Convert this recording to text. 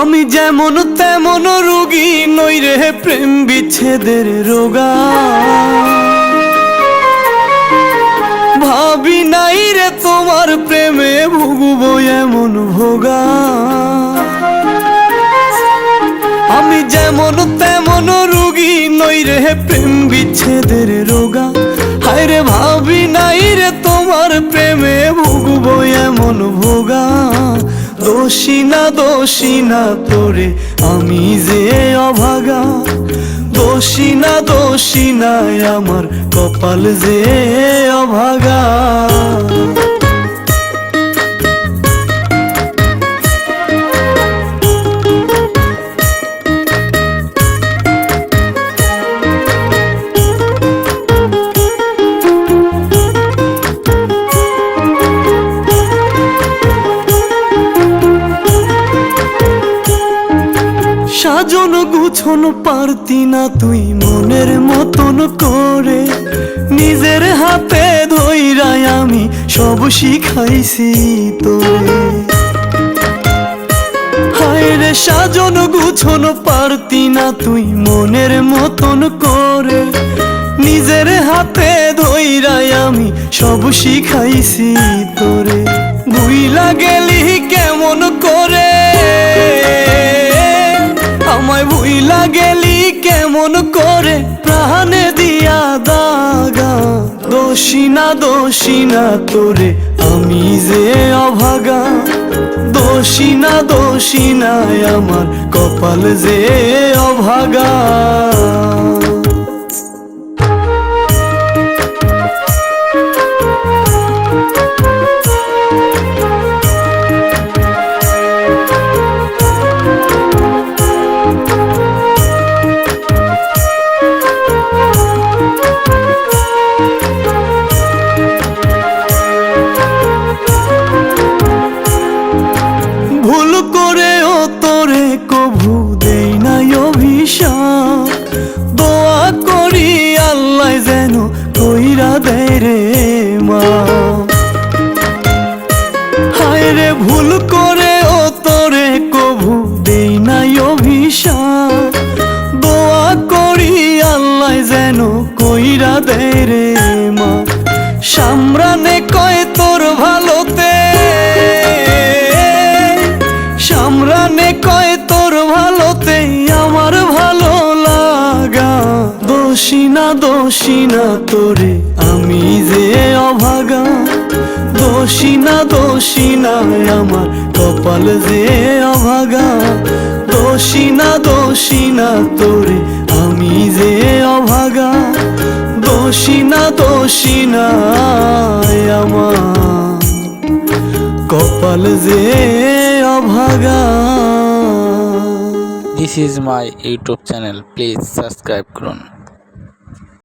আমি যেমন তেমন রোগী নই রে প্রেম বিচ্ছেদের রোগা। ভাবি নাই রে তোমার প্রেমে ভুগবো এমন ভোগা। আমি যেমন তেমন রোগী নই রে প্রেম বিচ্ছেদের রোগা। দোষী না দোষী না তোরে আমি যে অভাগা। দোষী না দোষী না আমার কপাল যে অভাগা। সাজন গুছন পারতি না তুই মনের মতন করে। নিজের হাতে ধইরাই আমি সব শিখাইছি তোরে। হায় রে সাজন গুছন পারতি না তুই মনের মতন করে। নিজের হাতে আমি সব শিখাইছি তোরে। গেলি কেমন করে? গেলি কেমন করে? প্রাণে দিয়া দাগা। দোষী না দোষী না তোরে আমি যে অভাগা। দোষী না দোষী না আমার কপাল যে অভাগা। দেই নাই অভিশাপ। দোয়া করি আল্লাহ যেন কইরা দেয় রে মা সামরানে কয় তোর ভালোতে। সামরানে কয় তোর ভালোতে আমার ভালো লাগা। দোষী না দোষী না তোরে আমি যে অভাগা। দোষী না দোষী না আমার কপাল যে অভাগা। দোষী না দোষী না তোরে আমি যে অভাগা। দোষী না দোষী না আমার কপাল যে অভাগা। This is my YouTube channel please subscribe করুন।